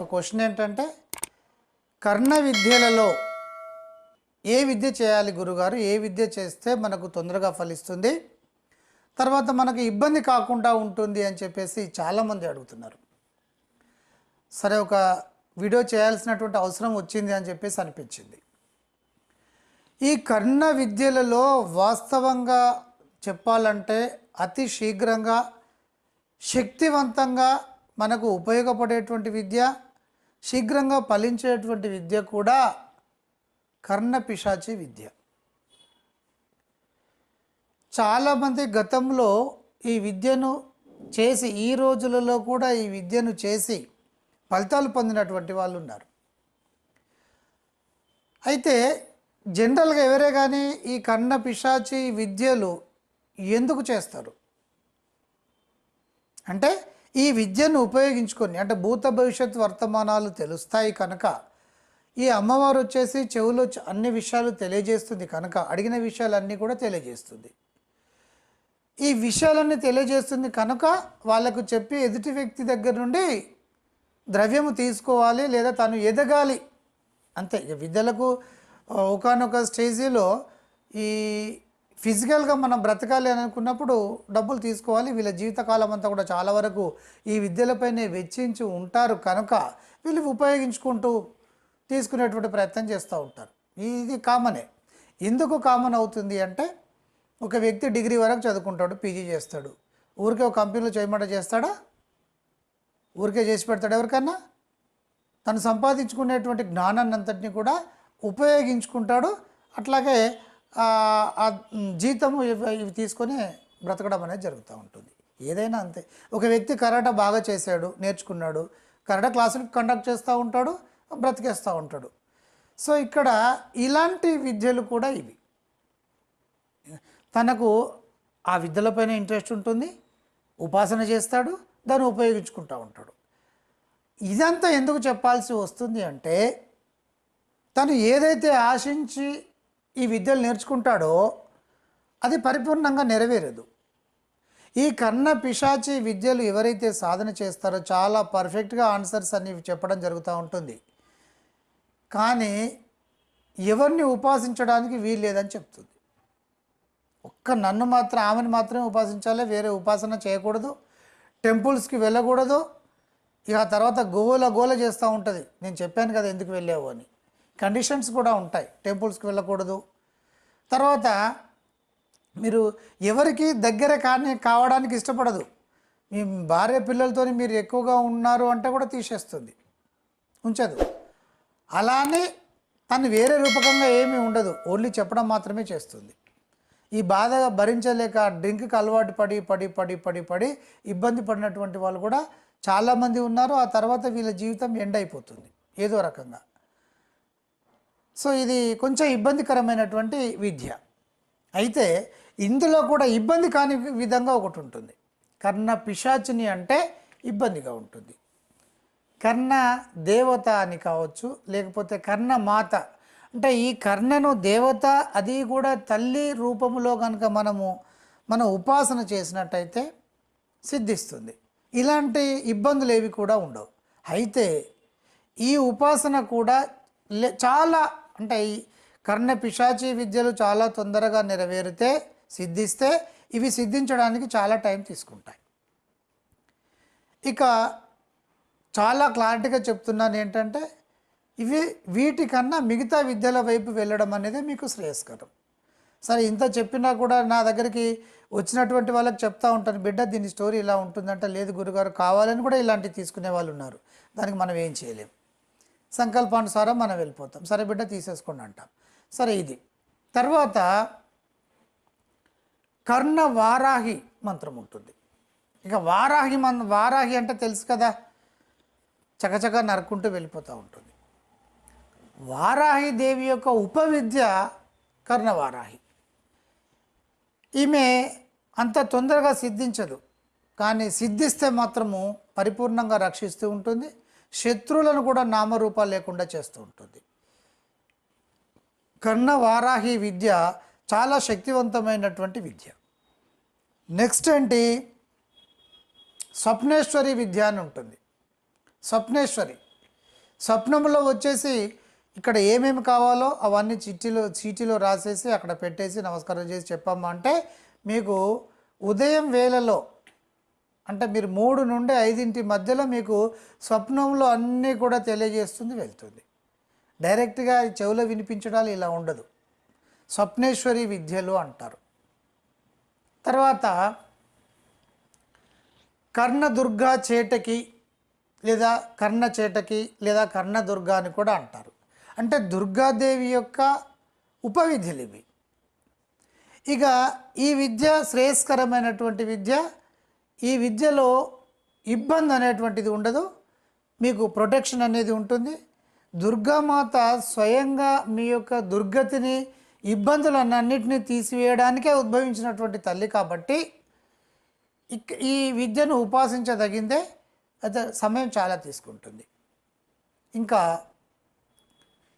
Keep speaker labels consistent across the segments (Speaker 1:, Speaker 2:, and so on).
Speaker 1: ఒక క్వశ్చన్ ఏంటంటే కర్ణ విద్యలలో ఏ విద్య చేయాలి గురుగారు? ఏ విద్య చేస్తే మనకు తొందరగా ఫలిస్తుంది? తర్వాత మనకు ఇబ్బంది కాకుండా ఉంటుంది అని చెప్పేసి చాలామంది అడుగుతున్నారు. సరే ఒక వీడియో చేయాల్సినటువంటి అవసరం వచ్చింది అని చెప్పేసి అనిపించింది. ఈ కర్ణ విద్యలలో వాస్తవంగా చెప్పాలంటే అతి శీఘ్రంగా శక్తివంతంగా మనకు ఉపయోగపడేటువంటి విద్య శీఘ్రంగా ఫలించేటువంటి విద్య కూడా కర్ణ పిశాచి విద్య. చాలామంది గతంలో ఈ విద్యను చేసి ఈ రోజులలో కూడా ఈ విద్యను చేసి ఫలితాలు పొందినటువంటి వాళ్ళు ఉన్నారు. అయితే జనరల్గా ఎవరే కానీ ఈ కన్న పిశాచి విద్యలు ఎందుకు చేస్తారు? అంటే ఈ విద్యను ఉపయోగించుకొని అంటే భూత భవిష్యత్ వర్తమానాలు తెలుస్తాయి కనుక ఈ అమ్మవారు వచ్చేసి చెవులో అన్ని విషయాలు తెలియజేస్తుంది కనుక అడిగిన విషయాలన్నీ కూడా తెలియజేస్తుంది. ఈ విషయాలన్నీ తెలియజేస్తుంది కనుక వాళ్ళకు చెప్పి ఎదుటి వ్యక్తి దగ్గర నుండి ద్రవ్యము తీసుకోవాలి లేదా తను ఎదగాలి. అంతే విద్యలకు ఒకనొక స్టేజీలో ఈ ఫిజికల్గా మనం బ్రతకాలి అని అనుకున్నప్పుడు డబ్బులు తీసుకోవాలి. వీళ్ళ జీవితకాలం అంతా కూడా చాలా వరకు ఈ విద్యలపైనే వెచ్చించి ఉంటారు. కనుక వీళ్ళు ఉపయోగించుకుంటూ తీసుకునేటువంటి ప్రయత్నం చేస్తూ ఉంటారు. ఇది కామనే. ఎందుకు కామన్ అవుతుంది అంటే ఒక వ్యక్తి డిగ్రీ వరకు చదువుకుంటాడు పీజీ చేస్తాడు. ఊరికే ఒక కంపెనీలో చేయమంట చేస్తాడా? ఊరికే చేసి పెడతాడు ఎవరికన్నా? తను సంపాదించుకునేటువంటి జ్ఞానాన్ని అంతటిని కూడా ఉపయోగించుకుంటాడు. అట్లాగే ఆ జీతము ఇవి ఇవి తీసుకొని బ్రతకడం అనేది జరుగుతూ ఉంటుంది. ఏదైనా అంతే. ఒక వ్యక్తి కరాటా బాగా చేశాడు నేర్చుకున్నాడు కరాటా క్లాసులు కండక్ట్ చేస్తూ ఉంటాడు బ్రతికేస్తూ ఉంటాడు. సో ఇక్కడ ఇలాంటి విద్యలు కూడా ఇవి. తనకు ఆ విద్యలపైన ఇంట్రెస్ట్ ఉంటుంది ఉపాసన చేస్తాడు దాన్ని ఉపయోగించుకుంటూ ఉంటాడు. ఇదంతా ఎందుకు చెప్పాల్సి వస్తుంది అంటే తను ఏదైతే ఆశించి ఈ విద్యలు నేర్చుకుంటాడో అది పరిపూర్ణంగా నెరవేరదు. ఈ కర్ణ పిశాచి విద్యలు ఎవరైతే సాధన చేస్తారో చాలా పర్ఫెక్ట్గా ఆన్సర్స్ అన్ని చెప్పడం జరుగుతూ ఉంటుంది. కానీ ఎవరిని ఉపాసించడానికి వీలు లేదని చెప్తుంది. ఒక్క నన్ను మాత్రం ఆమెను మాత్రమే ఉపాసించాలి వేరే ఉపాసన చేయకూడదు టెంపుల్స్కి వెళ్ళకూడదు. ఇక తర్వాత గోల గోల చేస్తూ ఉంటుంది. నేను చెప్పాను కదా ఎందుకు వెళ్ళావు అని. కండిషన్స్ కూడా ఉంటాయి. టెంపుల్స్కి వెళ్ళకూడదు. తర్వాత మీరు ఎవరికి దగ్గర కానీ కావడానికి ఇష్టపడదు. మీ భార్య పిల్లలతో మీరు ఎక్కువగా ఉన్నారు అంటే కూడా తీసేస్తుంది. ఉంచదు. అలానే తను వేరే రూపకంగా ఏమీ ఉండదు. ఓన్లీ చెప్పడం మాత్రమే చేస్తుంది. ఈ బాధ భరించలేక డ్రింక్కి అలవాటు పడి పడి పడి పడి పడి ఇబ్బంది పడినటువంటి వాళ్ళు కూడా చాలామంది ఉన్నారు. ఆ తర్వాత వీళ్ళ జీవితం ఎండ్ అయిపోతుంది. ఏదో రకంగా. సో ఇది కొంచెం ఇబ్బందికరమైనటువంటి విద్య. అయితే ఇందులో కూడా ఇబ్బంది కాని విధంగా ఒకటి ఉంటుంది. కర్ణ పిశాచిని అంటే ఇబ్బందిగా ఉంటుంది. కర్ణ దేవత అని కావచ్చు లేకపోతే కర్ణ మాత. అంటే ఈ కర్ణను దేవత అది కూడా తల్లి రూపంలో కనుక మనము మన ఉపాసన చేసినట్టయితే సిద్ధిస్తుంది. ఇలాంటి ఇబ్బందులు ఏవి కూడా ఉండవు. అయితే ఈ ఉపాసన కూడా లే- చాలా అంటే ఈ కర్ణ పిశాచి విద్యలు చాలా తొందరగా నెరవేరితే సిద్ధిస్తే ఇవి సిద్ధించడానికి చాలా టైం తీసుకుంటాయి. ఇక చాలా క్లారిటీగా చెప్తున్నాను ఏంటంటే ఇవి వీటికన్నా మిగతా విద్యల వైపు వెళ్ళడం అనేది మీకు శ్రేయస్కరం. సరే ఇంత చెప్పినా కూడా నా దగ్గరికి వచ్చినటువంటి వాళ్ళకి చెప్తా ఉంటాను బిడ్డ దీని స్టోరీ ఇలా ఉంటుందంటే లేదు గురుగారు కావాలని కూడా ఇలాంటివి తీసుకునే వాళ్ళు ఉన్నారు. దానికి మనం ఏం చేయలేం. సంకల్పానుసారం మనం వెళ్ళిపోతాం. సరే బిడ్డ తీసేసుకోండి అంటాం. సరే ఇది. తర్వాత కర్ణ వారాహి మంత్రం ఉంటుంది. ఇక వారాహి మన్ వారాహి అంటే తెలుసు కదా. చకచక నరుకుంటూ వెళ్ళిపోతూ ఉంటుంది. వారాహి దేవి యొక్క ఉపవిద్య కర్ణవారాహి ఈమె అంత తొందరగా సిద్ధించదు. కానీ సిద్ధిస్తే మాత్రము పరిపూర్ణంగా రక్షిస్తూ ఉంటుంది. శత్రువులను కూడా నామరూపాలు లేకుండా చేస్తూ ఉంటుంది. కన్న వారాహి విద్య చాలా శక్తివంతమైనటువంటి విద్య. నెక్స్ట్ ఏంటి? స్వప్నేశ్వరి విద్య అని ఉంటుంది. స్వప్నేశ్వరి. స్వప్నంలో వచ్చేసి ఇక్కడ ఏమేమి కావాలో అవన్నీ చిట్టిలో చీటీలో రాసేసి అక్కడ పెట్టేసి నమస్కారం చేసి చెప్పమ్మా అంటే మీకు ఉదయం వేళలో అంటే మీరు మూడు నుండి ఐదింటి మధ్యలో మీకు స్వప్నంలో అన్నీ కూడా తెలియజేస్తుంది వెళ్తుంది. డైరెక్ట్గా చెవులో వినిపించడాలు ఇలా ఉండదు. స్వప్నేశ్వరి విద్యలు అంటారు. తర్వాత కర్ణదుర్గా చేటకి లేదా కర్ణ చేటకి లేదా కర్ణదుర్గా అని కూడా అంటారు. అంటే దుర్గాదేవి యొక్క ఉపవిధులు ఇవి. ఇక ఈ విద్య శ్రేయస్కరమైనటువంటి విద్య ఈ విద్యలో ఇబ్బంది అనేటువంటిది ఉండదు. మీకు ప్రొటెక్షన్ అనేది ఉంటుంది. దుర్గామాత స్వయంగా మీ యొక్క దుర్గతిని ఇబ్బందులన్నింటినీ తీసివేయడానికే ఉద్భవించినటువంటి తల్లి కాబట్టి ఇక్ ఈ విద్యను ఉపాసించదగిందే అయితే సమయం చాలా తీసుకుంటుంది. ఇంకా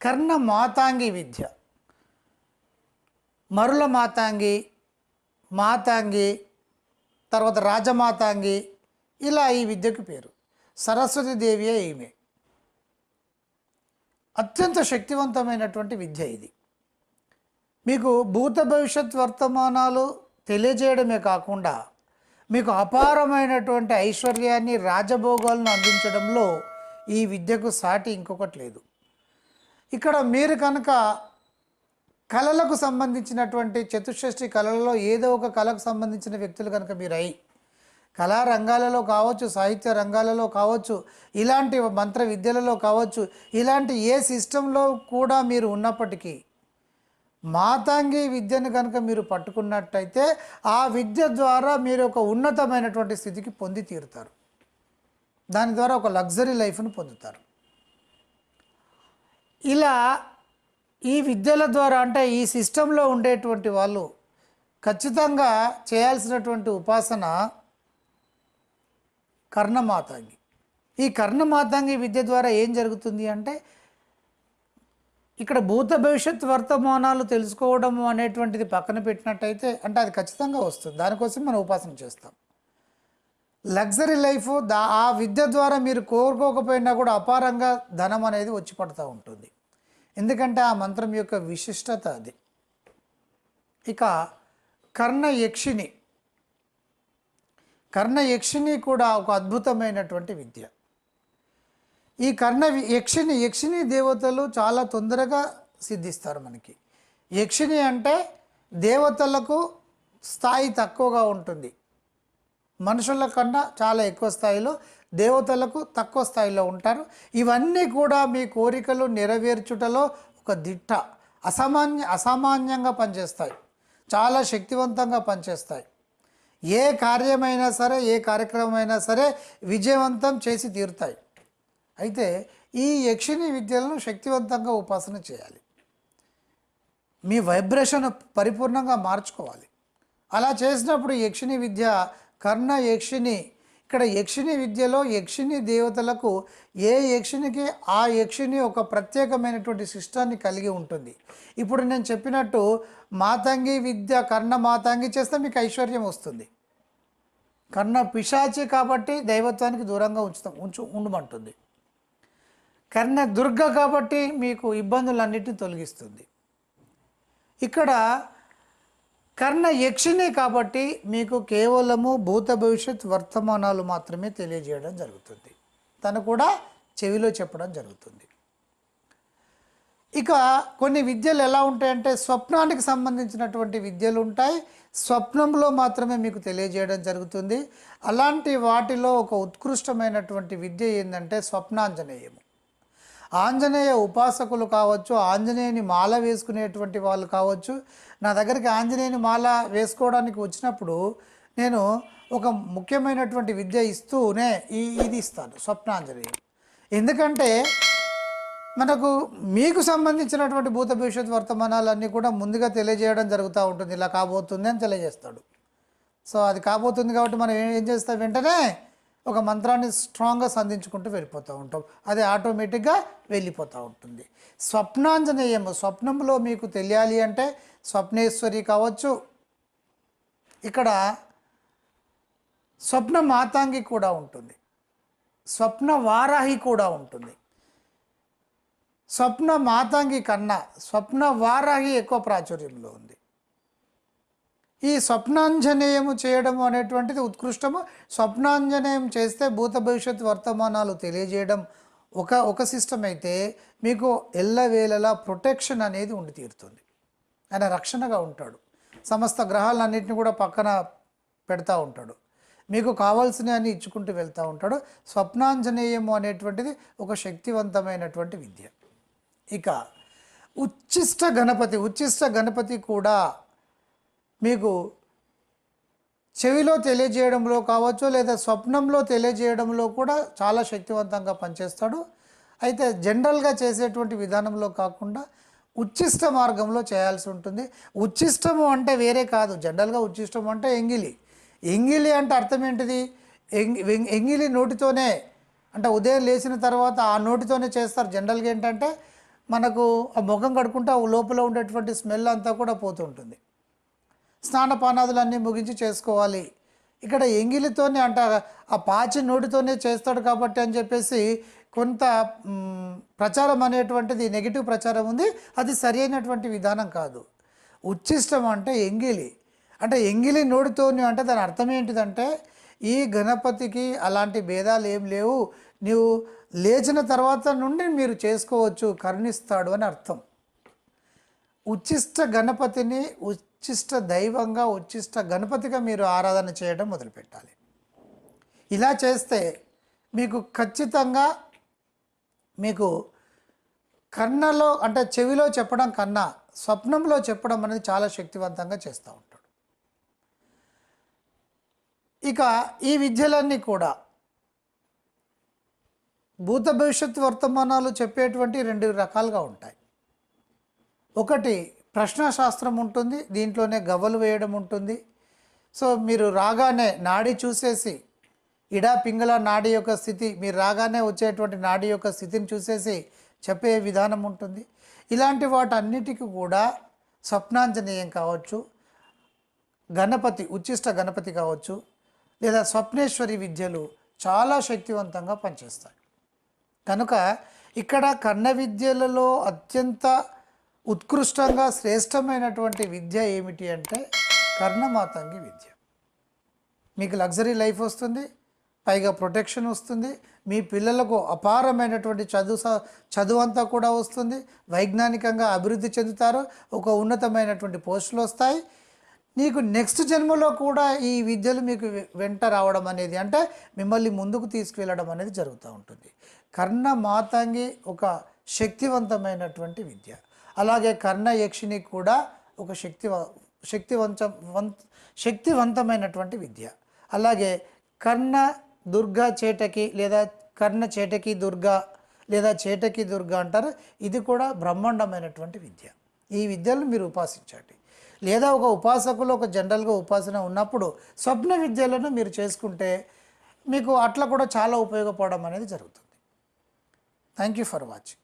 Speaker 1: కర్ణ మాతాంగి విద్య. మరుల మాతాంగి మాతాంగి తర్వాత రాజమాతాంగి ఇలా ఈ విద్యకు పేరు. సరస్వతి దేవియే ఈమె. అత్యంత శక్తివంతమైనటువంటి విద్య ఇది. మీకు భూత భవిష్యత్ వర్తమానాలు తెలియజేయడమే కాకుండా మీకు అపారమైనటువంటి ఐశ్వర్యాన్ని రాజభోగాలను అందించడంలో ఈ విద్యకు సాటి ఇంకొకటి లేదు. ఇక్కడ మీరు కనుక కళలకు సంబంధించినటువంటి చతుషష్ఠి కళలలో ఏదో ఒక కళకు సంబంధించిన వ్యక్తులు కనుక మీరు అయి కళా రంగాలలో కావచ్చు సాహిత్య రంగాలలో కావచ్చు ఇలాంటి మంత్ర విద్యలలో కావచ్చు ఇలాంటి ఏ సిస్టంలో కూడా మీరు ఉన్నప్పటికీ మాతాంగి విద్యను కనుక మీరు పట్టుకున్నట్టయితే ఆ విద్య ద్వారా మీరు ఒక ఉన్నతమైనటువంటి స్థితికి పొంది తీరుతారు. దాని ద్వారా ఒక లగ్జరీ లైఫ్ను పొందుతారు. ఇలా ఈ విద్యల ద్వారా అంటే ఈ సిస్టంలో ఉండేటువంటి వాళ్ళు ఖచ్చితంగా చేయాల్సినటువంటి ఉపాసన కర్ణమాతంగి. ఈ కర్ణమాతంగి విద్య ద్వారా ఏం జరుగుతుంది అంటే ఇక్కడ భూత భవిష్యత్ వర్తమానాలు తెలుసుకోవడం అనేటువంటిది పక్కన పెట్టినట్టయితే అంటే అది ఖచ్చితంగా వస్తుంది. దానికోసం మనం ఉపాసన చేస్తాం. లగ్జరీ లైఫ్ దా ఆ విద్య ద్వారా మీరు కోరుకోకపోయినా కూడా అపారంగా ధనం అనేది వచ్చి పడుతూ ఉంటుంది. ఎందుకంటే ఆ మంత్రం యొక్క విశిష్టత అది. ఇక కర్ణ యక్షిణి కర్ణ యక్షిణి కూడా ఒక అద్భుతమైనటువంటి విద్య. ఈ కర్ణ వి- యక్షిణి యక్షిణి దేవతలు చాలా తొందరగా సిద్ధిస్తారు మనకి. యక్షిణి అంటే దేవతలకు స్థాయి తక్కువగా ఉంటుంది. మనుషుల కన్నా చాలా ఎక్కువ స్థాయిలో దేవతలకు తక్కువ స్థాయిలో ఉంటారు. ఇవన్నీ కూడా మీ కోరికలు నెరవేర్చుటలో ఒక దిట్ట. అసామాన్య అసామాన్యంగా పనిచేస్తాయి. చాలా శక్తివంతంగా పనిచేస్తాయి. ఏ కార్యమైనా సరే ఏ కార్యక్రమం అయినా సరే విజయవంతం చేసి తీరుతాయి. అయితే ఈ యక్షిణి విద్యలను శక్తివంతంగా ఉపాసన చేయాలి. మీ వైబ్రేషన్ పరిపూర్ణంగా మార్చుకోవాలి. అలా చేసినప్పుడు యక్షిణి విద్య కర్ణ యక్షిణి. ఇక్కడ యక్షిణి విద్యలో యక్షిణి దేవతలకు ఏ యక్షినికి ఆ యక్షిని ఒక ప్రత్యేకమైనటువంటి శిష్టాన్ని కలిగి ఉంటుంది. ఇప్పుడు నేను చెప్పినట్టు మాతంగి విద్య కర్ణ మాతంగి చేస్తే మీకు ఐశ్వర్యం వస్తుంది. కర్ణ పిశాచి కాబట్టి దైవత్వానికి దూరంగా ఉంచుతాం ఉంచు ఉండమంటుంది. కర్ణ దుర్గ కాబట్టి మీకు ఇబ్బందులన్నిటిని తొలగిస్తుంది. ఇక్కడ కర్ణ యక్షిణి కాబట్టి మీకు కేవలము భూత భవిష్యత్ వర్తమానాలు మాత్రమే తెలియజేయడం జరుగుతుంది. తను కూడా చెవిలో చెప్పడం జరుగుతుంది. ఇక కొన్ని విద్యలు ఎలా ఉంటాయంటే స్వప్నానికి సంబంధించినటువంటి విద్యలు ఉంటాయి. స్వప్నంలో మాత్రమే మీకు తెలియజేయడం జరుగుతుంది. అలాంటి వాటిలో ఒక ఉత్కృష్టమైనటువంటి విద్య ఏంటంటే స్వప్నాంజనేయము. ఆంజనేయ ఉపాసకులు కావచ్చు ఆంజనేయుని మాల వేసుకునేటువంటి వాళ్ళు కావచ్చు నా దగ్గరికి ఆంజనేయుని మాల వేసుకోవడానికి వచ్చినప్పుడు నేను ఒక ముఖ్యమైనటువంటి విద్య ఇస్తూనే ఈ ఇది ఇస్తాను స్వప్నాంజనేయం ఎందుకంటే మనకు మీకు సంబంధించినటువంటి భూత భవిష్యత్ వర్తమానాలన్నీ కూడా ముందుగా తెలియజేయడం జరుగుతూ ఉంటుంది ఇలా కాబోతుంది అని తెలియజేస్తాడు. సో అది కాబోతుంది కాబట్టి మనం ఏం ఏం చేస్తాం వెంటనే ఒక మంత్రాన్ని స్ట్రాంగ్గా సంధించుకుంటూ వెళ్ళిపోతూ ఉంటాం. అది ఆటోమేటిక్గా వెళ్ళిపోతూ ఉంటుంది. స్వప్నాంజనేయము స్వప్నంలో మీకు తెలియాలి అంటే స్వప్నేశ్వరి కావచ్చు. ఇక్కడ స్వప్న మాతాంగి కూడా ఉంటుంది. స్వప్న వారాహి కూడా ఉంటుంది. స్వప్న మాతాంగి కన్నా స్వప్న వారాహి ఎక్కువ ప్రాచుర్యంలో ఉంది. ఈ స్వప్నాంజనేయము చేయడము అనేటువంటిది ఉత్కృష్టము. స్వప్నాంజనేయం చేస్తే భూత భవిష్యత్ వర్తమానాలు తెలియజేయడం ఒక ఒక సిస్టమ్ అయితే మీకు ఎల్లవేళలా ప్రొటెక్షన్ అనేది ఉండి తీరుతుంది. ఆయన రక్షణగా ఉంటాడు. సమస్త గ్రహాలన్నింటినీ కూడా పక్కన పెడతా ఉంటాడు. మీకు కావాల్సినవి అన్ని ఇచ్చుకుంటూ వెళ్తూ ఉంటాడు. స్వప్నాంజనేయము అనేటువంటిది ఒక శక్తివంతమైనటువంటి విద్య. ఇక ఉచ్చిష్ట గణపతి ఉచ్చిష్ట గణపతి కూడా మీకు చెవిలో తెలియజేయడంలో కావచ్చు లేదా స్వప్నంలో తెలియజేయడంలో కూడా చాలా శక్తివంతంగా పనిచేస్తాడు. అయితే జనరల్గా చేసేటువంటి విధానంలో కాకుండా ఉచ్చిష్ట మార్గంలో చేయాల్సి ఉంటుంది. ఉచ్చిష్టము అంటే వేరే కాదు. జనరల్గా ఉచ్చిష్టం అంటే ఎంగిలి. ఎంగిలి అంటే అర్థం ఏంటిది? ఎంగి వెం- ఎంగిలి నోటితోనే అంటే ఉదయం లేచిన తర్వాత ఆ నోటితోనే చేస్తారు. జనరల్గా ఏంటంటే మనకు ఆ ముఖం కడుకుంటే ఆ లోపల ఉండేటువంటి స్మెల్ అంతా కూడా పోతుంటుంది స్నానపానాదులన్నీ ముగించి చేసుకోవాలి. ఇక్కడ ఎంగిలితోనే అంట ఆ పాచి నోటితోనే చేస్తాడు కాబట్టి అని చెప్పేసి కొంత ప్రచారం అనేటువంటిది నెగిటివ్ ప్రచారం ఉంది. అది సరి అయినటువంటి విధానం కాదు. ఉచ్చిష్టం అంటే ఎంగిలి. అంటే ఎంగిలి నోటితోని అంటే దాని అర్థం ఏంటిదంటే ఈ గణపతికి అలాంటి భేదాలు ఏం లేవు. నీవు లేచిన తర్వాత నుండి మీరు చేసుకోవచ్చు కరుణిస్తాడు అని అర్థం. ఉచ్చిష్ట గణపతిని ఉచ్చిష్ట దైవంగా ఉచ్చిష్ట గణపతిగా మీరు ఆరాధన చేయడం మొదలుపెట్టాలి. ఇలా చేస్తే మీకు ఖచ్చితంగా మీకు కన్నలో అంటే చెవిలో చెప్పడం కన్నా స్వప్నంలో చెప్పడం అనేది చాలా శక్తివంతంగా చేస్తూ ఉంటాడు. ఇక ఈ విద్యలన్నీ కూడా భూత భవిష్యత్ వర్తమానాలు చెప్పేటువంటి రెండు రకాలుగా ఉంటాయి. ఒకటి ప్రశ్నాశాస్త్రం ఉంటుంది దీంట్లోనే గవ్వలు వేయడం ఉంటుంది. సో మీరు రాగానే నాడి చూసేసి ఇడా పింగళ నాడి యొక్క స్థితి మీరు రాగానే వచ్చేటువంటి నాడి యొక్క స్థితిని చూసేసి చెప్పే విధానం ఉంటుంది. ఇలాంటి వాటన్నిటికీ కూడా స్వప్నాంజనేయం కావచ్చు గణపతి ఉచ్చిష్ట గణపతి కావచ్చు లేదా స్వప్నేశ్వరి విద్యలు చాలా శక్తివంతంగా పనిచేస్తాయి. కనుక ఇక్కడ కన్న విద్యలలో అత్యంత ఉత్కృష్టంగా శ్రేష్టమైనటువంటి విద్య ఏమిటి అంటే కర్ణమాతంగి విద్య. మీకు లగ్జరీ లైఫ్ వస్తుంది పైగా ప్రొటెక్షన్ వస్తుంది మీ పిల్లలకు అపారమైనటువంటి చదువు స- చదువు అంతా కూడా వస్తుంది వైజ్ఞానికంగా అభివృద్ధి చెందుతారు ఒక ఉన్నతమైనటువంటి పోస్టులు వస్తాయి. నీకు నెక్స్ట్ జన్మలో కూడా ఈ విద్యలు మీకు వెంట రావడం అనేది అంటే మిమ్మల్ని ముందుకు తీసుకువెళ్ళడం అనేది జరుగుతూ ఉంటుంది. కర్ణ మాతంగి ఒక శక్తివంతమైనటువంటి విద్య. అలాగే కర్ణ యక్షిని కూడా ఒక శక్తి శక్తివంత శక్తివంతమైనటువంటి విద్య. అలాగే కర్ణ దుర్గా చేటకి లేదా కర్ణ చేటకి దుర్గా లేదా చేటకి దుర్గా అంటారు. ఇది కూడా బ్రహ్మాండమైనటువంటి విద్య. ఈ విద్యలను మీరు ఉపాసించండి. లేదా ఒక ఉపాసకులు ఒక జనరల్గా ఉపాసన ఉన్నప్పుడు స్వప్న విద్యలను మీరు చేసుకుంటే మీకు అట్లా కూడా చాలా ఉపయోగపడడం అనేది జరుగుతుంది. Thank you for watching.